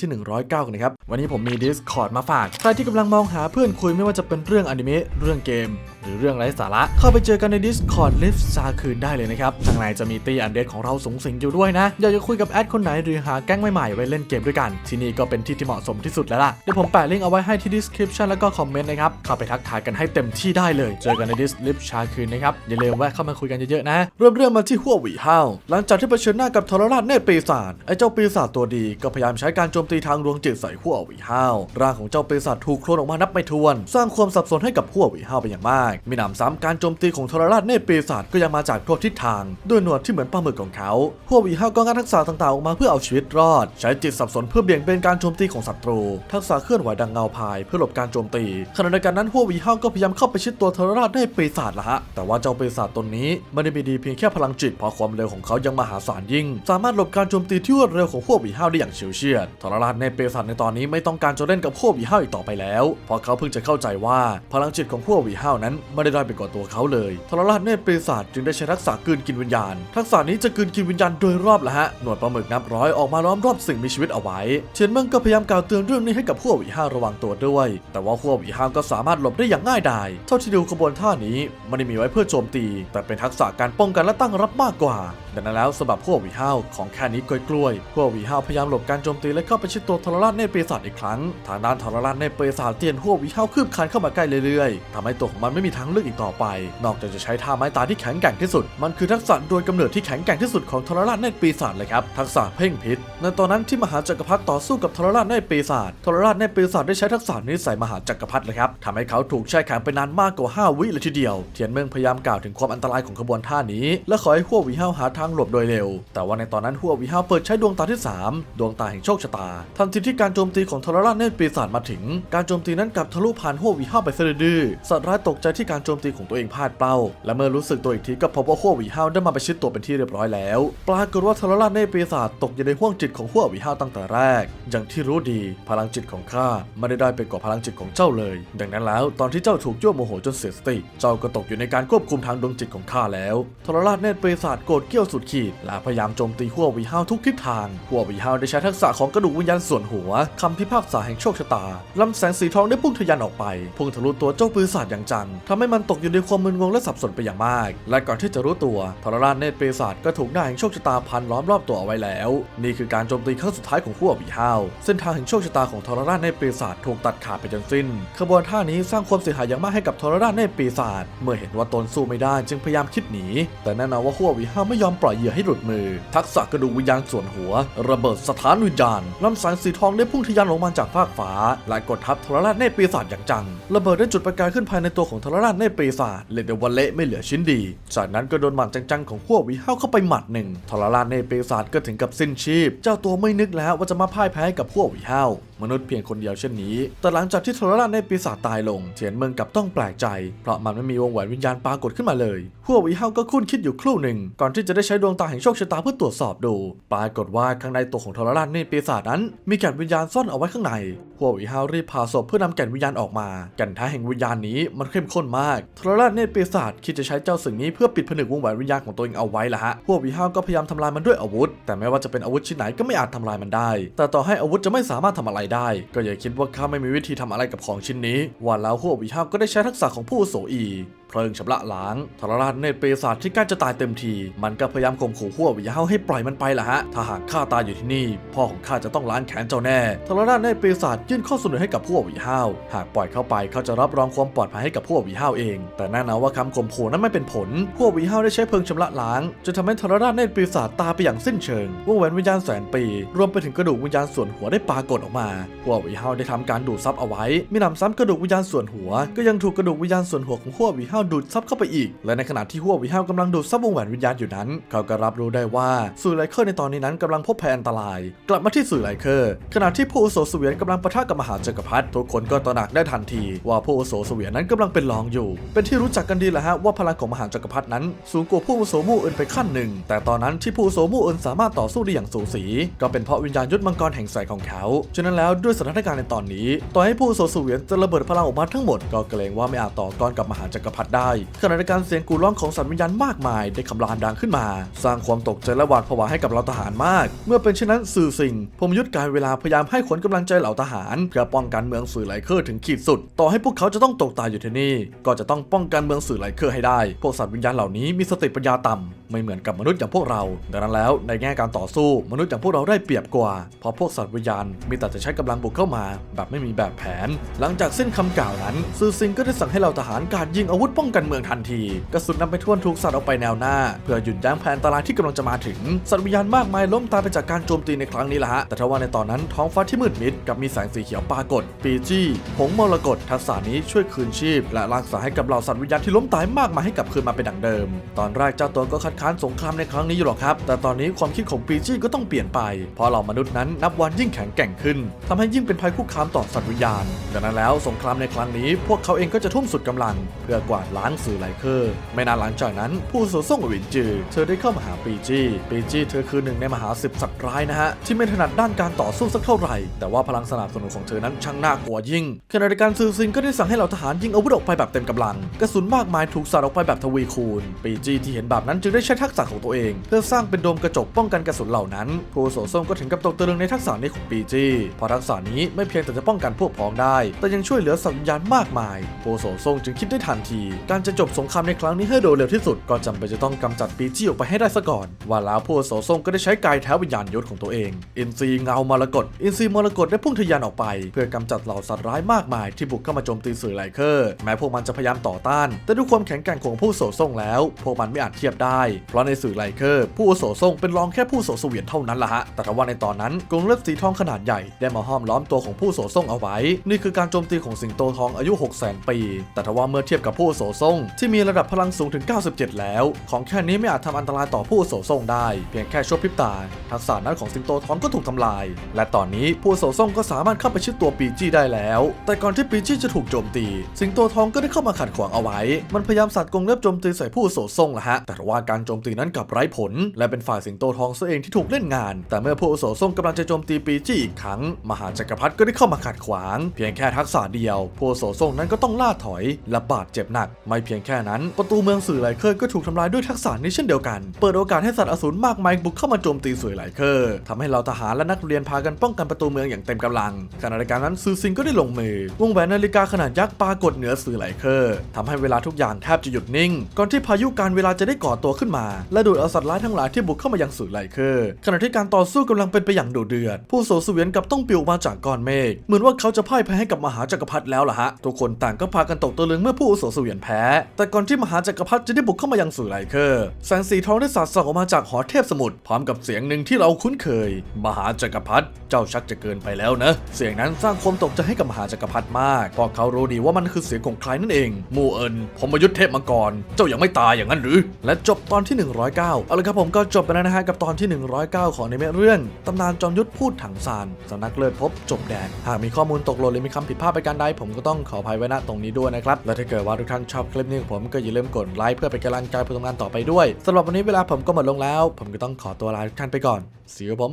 ที่ 109กันนะครับ วันนี้ผมมี Discord มาฝาก ใครที่กำลังมองหาเพื่อนคุยไม่ว่าจะเป็นเรื่องอนิเมะ เรื่องเกม หรือเรื่องไร้สาระ เข้าไปเจอกันใน Discord l i f t ซาคืนได้เลยนะครับข้างในจะมีตีอันเดดของเราสูงสิงอยู่ด้วยนะ อยากจะคุยกับแอดคนไหนหรือหาแก๊งใหม่ๆไว้เล่นเกมด้วยกัน ที่นี่ก็เป็นที่ที่เหมาะสมที่สุดแล้วล่ะ เดี๋ยวผมแปะลิงก์เอาไว้ให้ที่ description แล้วก็คอมเมนต์นะครับ เข้าไปทักทายกันให้เต็มที่ได้เลย เจอกันใน Dis l i f ชาคืนนะครับ อย่าลืมแวะเข้ามาคุยกันเยอะๆนะเริ่มเรื่องมาที่หัวหวีห้าวหลังจากที่เผชิญหน้ากับทรราชเนตรปีศาจไอ้เจ้าปีศาจตัวดีก็พยายามใช้การโจมตีทางดวงจิตใส่หัวหวีห้าวร่างของเจ้าปีศาจถูกโคลนออกมานับไม่ถ้วน สร้างความสับสนให้กับหัวหวีห้าวเป็นอย่างมากมีหนำซ้ำการโจมตีของทรราชเนตรปีศาจก็ยังมาจากทั่วทิศทาง ด้วยหนวดที่เหมือนปลาหมึกของเขาหัวหวีห้าวก็งัดทักษะต่างๆออกมาเพื่อเอาชีวิตรอด ใช้จิตสับสนเพื่อเบี่ยงเบนการโจมตีของศัตรู ทักษะเคลื่อนไหวดังเงาพายเพื่อหลบการโจมตีขณะเดียวกันนั้นหัวหวีห้าวก็พยายามเข้าไปชิดตัวทรราชเนตรปีศาจละฮะแต่ว่าเจ้าปีศาจตนนี้ไม่ได้มีดีเพียงแค่พลังจิตเพราะความเร็วของเขายังมหาศาลยิ่ง สามารถหลบการโจมตีที่รวดเร็วของพวกวีห้าวได้อย่างเฉียวเฉียดทรราชในเปรสัตในตอนนี้ไม่ต้องการจะเล่นกับพวกวีห้าอีกต่อไปแล้ว เพราะเขาเพิ่งจะเข้าใจว่าพลังจิตของพวกวีห้านั้นไม่ได้ได้อยไปกว่าตัวเขาเลยทรราชเนเปรสาดจึงได้ใช้ทักษะกืนกินวิญญาณ ทักษะนี้จะกืนกินวิญญาณโดยรอบละฮะหนวดปลาหมึกนับร้อยออกมาล้อมรอบสิ่งมีชีวิตเอาไว้เชียนเมิงก็พยายามกล่าวเตือนเรื่องนี้ให้กับพวกหวีห้าระวังตัวด้วย แต่ว่าพวกหวีห้าก็สามารถหลบได้อย่างง่ายดายเท่าที่ดูขบวนท่านี้ไม่ได้มีไว้เพื่อโจมตี แต่เป็นทักษะการป้องกันและตั้งรับมากกว่า ดังนั้นแล้วสำหรับพวกวีห้าวของแค่นี้กล้วยๆพวกวีห้าวพยายามหลบการโจมตีและเข้าไปชิดตัวทรราชเนเปรศาจอีกครั้ง ทางด้านทรราชเนเปรศาจเตียนพวกวีห้าวคืบคานเข้ามาใกล้เรื่อยๆทำให้ตัวของมันไม่มีทางเลือกอีกต่อไป นอกจากจะใช้ท่าไม้ตายที่แข็งแกร่งที่สุด มันคือทักษะโดยกำเนิดที่แข็งแกร่งที่สุดของทรราชเนปีศาจเลยครับทักษะเพ่งพิษ ในตอนนั้นที่มหาจักรพรรดิต่อสู้กับทรราชเนปีศาจทรราชเนปีศาจได้ใช้ทักษะนี้ใส่มหาจักรพรรดิเลยครับทำให้เขาถูกแช่แข็งไปนานมากกว่า 5 วิเลยทีเดียว เทียนเมืองพยายามกล่าวถึงความอันตรายของขบวนท่านี้ และขอให้หัวหวีห้าวหาทางหลบโดยเร็ว แต่ว่าในตอนนั้นหัววีห้าเปิดใช้ดวงตาที่ 3 ดวงตาแห่งโชคชะตา ทันทีที่การโจมตีของทรราชเนตรปีศาจมาถึง การโจมตีนั้นกลับทะลุผ่านหัววีห้าไปซะดื้อสัตว์ร้ายตกใจที่การโจมตีของตัวเองพลาดเป้า และเมื่อรู้สึกตัวอีกทีก็พบว่าหัววีห้าได้มาประชิดตัวเป็นที่เรียบร้อยแล้ว ปรากฏว่าทรราชเนตรปีศาจตกอยู่ในห่วงจิตของหัววีห้าตั้งแต่แรก อย่างที่รู้ดี พลังจิตของข้าไม่ได้ได้ไปกว่าพลังจิตของเจ้าเลย ดังนั้นแล้วตอนที่เจ้าถูกยั่วโมโหจนเสียสติ เจ้าก็ตกอยู่ในการควบคุมทางดวงจิตของข้าแล้ว ทรราชเนตรปีศาจโกรธเกี้ยวสุดขีด และพยายามโจมตีหัววีห้าวทุกทิศทางหัววีห้าวได้ใช้ทักษะของกระดูกวิญญาณส่วนหัวคำพิพากษาแห่งโชคชะตาลำแสงสีทองได้พุ่งทะยานออกไป พุ่งทะลุตัวเจ้าปีศาจอย่างจังทำให้มันตกอยู่ในความมึนงงและสับสนไปอย่างมาก และก่อนที่จะรู้ตัวทรราชเนตรปีศาจก็ถูกหน้าแห่งโชคชะตาพันล้อมรอบตัวเอาไว้แล้ว นี่คือการโจมตีครั้งสุดท้ายของหัววีห้าวเส้นทางแห่งโชคชะตาของทรราชเนตรปีศาจถูกตัดขาดไปจนสิ้น ขบวนท่านี้สร้างความเสียหายอย่างมากให้กับทรราชเนตรปีศาจเมื่อเห็นว่าตนสู้ไม่ได้จึงพยายามคิดหนี แต่แน่นอนว่าหัวหวีห้าวไม่ยอมปล่อยเหยื่อให้หลุดมือ ทักษะกระดูกวิญญาณส่วนหัว ระเบิดสถานวิญญาณลำแสงสีทองได้พุ่งทะยานลงมาจากฟากฟ้าและกดทับทรราชเนปีศาจอย่างจัง ระเบิดได้จุดประกายขึ้นภายในตัวของทรราชเนปีศาจเรียกได้ว่าเละไม่เหลือชิ้นดี จากนั้นก็โดนหมัดจังๆของหัววีห้าวเข้าไปหมัดหนึ่งทรราชเนปีศาจก็ถึงกับสิ้นชีพ เจ้าตัวไม่นึกแล้วว่าจะมาพ่ายแพ้ให้กับหัววีห้าวมนุษย์เพียงคนเดียวเช่นนี้ แต่หลังจากที่ทรราชในปีศาจตายลง เทียนเมืองกับต้องแปลกใจ เพราะมันไม่มีวงแหวนวิญญาณปรากฏขึ้นมาเลยหัววีเฮาก็คุ้นคิดอยู่ครู่หนึ่ง ก่อนที่จะได้ใช้ช้ดวงตาแห่งโชคชะตาเพื่อตรวจสอบดู ปรากฏว่าข้างในตัวของทรราชในปีศาจนั้น มีแก่นวิญญาณซ่อนเอาไว้ข้างในหัวหวีฮารีบผ่าศพเพื่อนำแก่นวิญญาณออกมา แก่นแท้แห่งวิญญาณนี้มันเข้มข้นมาก ทรราชในปีศาจคิดจะใช้เจ้าสิ่งนี้เพื่อปิดผนึกวงแหวนวิญญาณของตัวเองเอาไว้ละฮะหัวหวีฮาก็พยายามทำลายมันด้วยอาวุธ แต่ไม่ว่าจะเป็นอาวุธชิ้นไหนก็ไม่อาจทำลายมันได้ แต่ต่อให้อาวุธจะไม่สามารถทำอะไรได้ ก็อย่าคิดว่าข้าไม่มีวิธีทำอะไรกับของชิ้นนี้ว่าแล้วหัววิหาวก็ได้ใช้ทักษะของผู้โสอี เพลิงชำระล้างทรราชเนตรเปรศาจที่ใกล้จะตายเต็มที มันก็พยายามข่มขู่หัววิหาวให้ปล่อยมันไปล่ะฮะ ถ้าหากข้าตายอยู่ที่นี่ พ่อของข้าจะต้องล้างแค้นเจ้าแน่ทรราชเนตรเปรศาจยื่นข้อเสนอให้กับหัววิหาวหากปล่อยเข้าไปเขาจะรับรองความปลอดภัยให้กับหัววิหาวเอง แต่แน่นอนว่าคำข่มขู่นั้นไม่เป็นผลหัววิหาวได้ใช้เพลิงชำระล้างจนทำให้ทรราชเนตรเปรศาจตายไปอย่างสิ้นเชิงวงแหวนวิญญาณแสนปี รวมไปถึงกระดูกวิญญาณส่วนหัวได้ปรากฏออกมาหัววิหาวได้ทำการดูดซับเอาไว้มีนำซ้ำกระดูกวิญญาณส่วนหัว ก็ยังถูกกระดูกวิญญาณส่วนหัวของหัววิหาวดูดซับเข้าไปอีก และในขณะที่หัววิหาวกำลังดูดซับวงแหวนวิญญาณอยู่นั้น เขาก็รับรู้ได้ว่าสื่อไลเคอร์ในตอนนี้นั้นกำลังพบภัยอันตราย กลับมาที่สื่อไลเคอร์ ขณะที่ผู้อุโสเสวียนกำลังปะทะกับมหาจักรพรรดิทุกคนก็ตระหนักได้ทันที ว่าผู้อุโสเสวียนนั้นกำลังเป็นรองอยู่ เป็นที่รู้จักกันดีแหละฮะว่าพลังของมหาจักรพรรดินั้น สูงกว่าผู้อุโสมู่อื่นไปขั้นหนึ่ง แต่ตอนนั้นที่ผู้อุโสมู่อื่นสามารถต่อสู้ได้อย่างสูสี ก็เป็นเพราะวิญญาณยุทธมังกรแห่งแสงของเขา ฉะนั้นแล้วด้วยสถานการณ์ในตอนนี้ ต่อให้ผู้อุโสเสวียนจะระเบิดพลังออกมาทั้งหมดก็เกรงว่าไม่อาจต่อกรกับมหาจักรพรรดิได้ขณะเดียวกันเสียงกูร้องของสัตว์วิญญาณมากมาย ได้คำรามดังขึ้นมา สร้างความตกใจและหวาดผวาให้กับเหล่าทหารมาก เมื่อเป็นเช่นนั้นสื่อสิ่งผมยุทธการเวลาพยายามให้ขวัญกำลังใจเหล่าทหาร เพื่อป้องกันเมืองสื่อไหลเคอร์ถึงขีดสุด ต่อให้พวกเขาจะต้องตกตายอยู่ที่นี่ ก็จะต้องป้องกันเมืองสื่อไหลเคอร์ให้ได้ พวกสัตว์วิญญาณเหล่านี้มีสติปัญญาต่ำไม่เหมือนกับมนุษย์อย่างพวกเรา ดังนั้นแล้วในแง่การต่อสู้ มนุษย์อย่างพวกเราได้เปรียบกว่า เพราะพวกสัตว์วิญญาณมีแต่จะใช้กำลังบุกเข้ามา แบบไม่มีแบบแผน หลังจากสิ้นคำกล่าวนั้น ซือซิงก็ได้สั่งให้เหล่าทหารการยิงอาวุธป้องกันเมืองทันที กระสุนนำไปท่วนถูกสัตว์ออกไปแนวหน้า เพื่อหยุดยั้งแผนอันตรายที่กำลังจะมาถึง สัตว์วิญญาณมากมายล้มตายไปจากการโจมตีในครั้งนี้ละฮะ แต่ทว่าในตอนนั้นท้องฟ้าที่มืดมิดกับมีแสงสีเขียวปรากฏ ปีจี้ผงมรกตทักษะนี้ช่วยคืนชีพ และรักษาให้กับเหล่าสัตว์วิญญาณที่ล้มตายมากมายให้กลับคืนมาเป็นดังเดิม ตอนแรกเจ้าตัวก็คัดค้านสงครามในครั้งนี้อยู่หรอกครับ แต่ตอนนี้ความคิดของปีจี้ก็ต้องเปลี่ยนไป เพราะเหล่ามนุษย์นั้นนับวันยิ่งแข็งแกร่งขึ้นทำให้ยิ่งเป็นภัยคุกคามต่อสัตว์วิญญาณ ดังนั้นแล้วสงครามในครั้งนี้พวกเขาเองก็จะทุ่มสุดกำลัง เพื่อกวาดล้างสื่อไลเคอร์ไม่นานหลังจากนั้น ผู้สูส่งอวินจือ เธอได้เข้ามาหาปีจี้ปีจี้เธอคือหนึ่งในมหาสิบสัตว์ร้ายนะฮะ ที่ไม่ถนัดด้านการต่อสู้สักเท่าไหร่ แต่ว่าพลังสนับสนุนของเธอนั้นช่างน่ากลัวยิ่งขณะเดียวกันซือซิงก็ได้สั่งให้เหล่าทหารยิงอาวุธออกไปแบบเต็มกำลังกระสุนมากมายถูกสาดออกไปแบบทวีคูณ ปีจี้ที่เห็นแบบนั้นจึงได้ใช้ทักษะของตัวเอง เพื่อสร้างเป็นโดมกระจกป้องกันกระสุนเหล่านั้นผู้โสส้มก็ถึงกับตกตะลึงในทักษะนี้ของปีจี้เพราะทักษะนี้ไม่เพียงแต่จะป้องกันพวกพ้องได้ แต่ยังช่วยเหลือสัตว์วิญญาณมากมายผู้โสส้มจึงคิดได้ทันทีการจะจบสงครามในครั้งนี้ให้โดยเร็วที่สุด ก็จำเป็นจะต้องกำจัดปีจี้ออกไปให้ได้ซะก่อน ว่าแล้วผู้โสส้มก็ได้ใช้กายแท้วิญญาณยศของตัวเอง อินทรีเงามรกตอินทรีมรกตได้พุ่งทะยานออกไป เพื่อกำจัดเหล่าสัตว์ร้ายมากมายที่บุกเข้ามาโจมตีสื่อไลเคอร์แม้พวกมันจะพยายามต่อต้าน แต่ด้วยความแข็งแกร่งของผู้โสส้งแล้ว พวกมันไม่อาจเทียบได้ เพราะในสื่อไลเคอร์ผู้โสส้งเป็นรองแค่ผู้โสเสวียนเท่านั้นละฮะแต่ทว่าในตอนนั้นกรงเล็บสีทองขนาดใหญ่ได้มาห้อมล้อมตัวของผู้โสส้งเอาไว้ นี่คือการโจมตีของสิงโตทองอายุ6 0 0 0 0 ปี แต่ทว่าเมื่อเทียบกับผู้โสส้งที่มีระดับพลังสูงถึง 97 แล้ว ของแค่นี้ไม่อาจทำอันตรายต่อผู้โสส้งได้ เพียงแค่ชั่วพริบตา ทักษะนั้นของสิงโตทองก็ถูกทำลาย และตอนนี้ผู้โสส้งก็สามารถเข้าไปชิดตัวปีจี้ได้แล้ว แต่ก่อนที่ปีจี้จะถูกโจมตี สิงโตทองก็ได้เข้ามาขัดขวางเอาไว้ มันพยายามสัตว์กงเล็บโจมตีใส่ผู้โสส้งละฮะ แต่ว่าการโจมตีนั้นกลับไร้ผล และเป็นฝ่ายสิงโตทองซะเองที่ถูกเล่นงาน แต่เมื่อผู้โสส้งกำลังจะโจมตีปีจี้อีกครั้ง มหาจักรพรรดิก็ได้เข้ามาขัดขวาง เพียงแค่ทักษะเดียว ผู้โสส้งนั้นก็ต้องล่าถอยและบาดเจ็บหนักไม่เพียงแค่นั้น ประตูเมืองสื่อไหลเคอร์ก็ถูกทำลายด้วยทักษะนี้เช่นเดียวกัน เปิดโอกาสให้สัตว์อสูรมากมายบุกเข้ามาโจมตีสื่อไหลเคอร์ทำให้เราทหารและนักเรียนพากันป้องกันประตูเมืองอย่างเต็มกำลังขณะเดียวกันนั้นซือซิงก็ได้ลงมือ วงแหวนนาฬิกาขนาดยักษ์ปรากฏเหนือสื่อไหลเคอร์ทำให้เวลาทุกอย่างแทบจะหยุดนิ่ง ก่อนที่พายุการเวลาจะได้ก่อตัวขึ้นมา และดูดเอาสัตว์ร้ายทั้งหลายที่บุกเข้ามายังสื่อไหลเคอร์ขณะที่การต่อสู้กำลังเป็นไปอย่างดุเดือด ผู้โสเสวียนกับต้องปลิวมาจากก้อนเมฆเหมือนว่าเขาจะพ่ายแพ้ให้กับมหาจักรพรรดิแล้วล่ะฮะทุกคนต่างก็พากันตกตะลึงเมื่อผู้โสเสวียนแพ้ แต่ก่อนที่มหาจักรพรรดิจะได้บุกเข้ามายังสื่ไลเคอร์แสงสีทองได้สาดส่องออกมาจากหอเทพสมุทรพร้อมกับเสียงหนึ่งที่เราคุ้นเคย มหาจักรพรรดิเจ้าชักจะเกินไปแล้วนะ เสียงนั้นสร้างความตกใจให้กับมหาจักรพรรดิมากเพราะเขารู้ดีว่ามันคือเสียงของใครนั่นเองมูเอินผมมายุทธเทพมังกรเจ้ายังไม่ตายอย่างนั้นหรือ และจบตอนที่ 109เอาละครับผมก็จบไปแล้วนะฮะกับตอนที่ 109 ของในเมเรื่องตำนานจอมยุทธพูดถังซานสำนักเลิศพบจบแดนหากมีข้อมูลตกหล่นหรือมีคำผิดพลาดไปการใดผมก็ต้องขออภัยไว้ณตรงนี้ด้วยนะครับและถ้าเกิดว่าทุกท่านชอบคลิปนี้ของผมก็อย่าลืมกดไลค์เพื่อเป็นกำลังใจเพื่อทำงานต่อไปด้วยสำหรับวันนี้เวลาผมก็หมดลงแล้ว ผมก็ต้องขอตัวลาทุกท่านไปก่อนสีกับผม